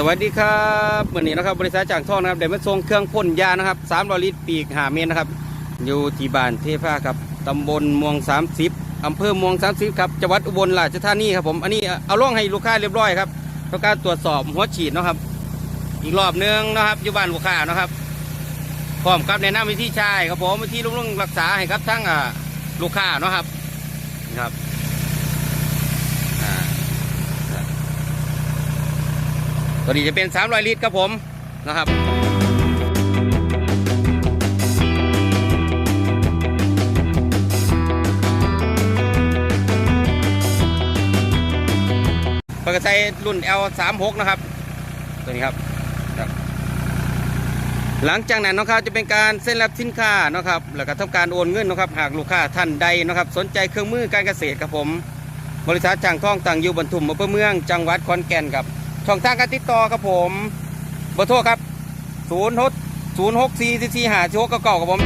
สวัสดีครับวันนี้นะครับบริษัทจางทองนะครับเดี๋ยวมาส่งเครื่องพ่นยานะครับสามร้อยลิตรปีกหาเมตรนะครับ อยู่ที่บ้านเทพาครับตำบลมวงสามสิบอำเภอมวงสามสิบครับจังหวัดอุบลราชธานีครับผมอันนี้เอาล่องให้ลูกค้าเรียบร้อยครับต้องการตรวจสอบหัวฉีดนะครับ อีกรอบนึงนะครับอยู่บ้านลูกค้านะครับพร้อมกับแนะนำวิธีใช้ครับผมวิธีลุงรักษาให้ครับทั้งลูกค้านะครับนะครับอ่า ตัวนี้จะเป็น 300 ลิตรครับผมนะครับปกติรุ่น L36 นะครับ ตัวนี้ครับ หลังจากนั้นนะครับจะเป็นการเส้นรับสินค้านะครับแล้วก็ทำการโอนเงินนะครับ หากลูกค้าท่านใดนะครับ สนใจเครื่องมือการเกษตรครับผม บริษัทจางท่องต่างอยู่บรรทุมอำเภอเมือง จังหวัดขอนแก่นครับ ช่องทางการติดต่อครับผมเบอร์โทรครับ0 6 0 6 4 4 4 5 6 9 9ครับผม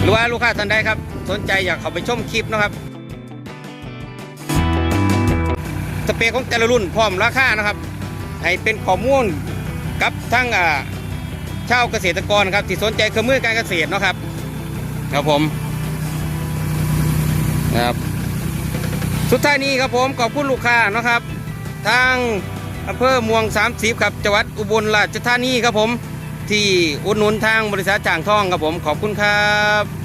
หรือว่าลูกค้าท่านใดครับ สนใจอยากเข้าไปชมคลิปนะครับสเปรย์ของแต่ละรุ่นพร้อมราคานะครับ ให้เป็นข้อมูลกับทั้งอ่า ชาวเกษตรกรครับที่สนใจเครื่องมือการเกษตรเนาะครับครับผมนะครับสุดท้ายนี้ครับผมขอบคุณลูกค้านะครับ ทางอำเภอเมวง30ครับจังหวัดอุบลราชธานีครับผม ที่อุดหนุนทางบริษัทจ่างทองครับผมขอบคุณครับ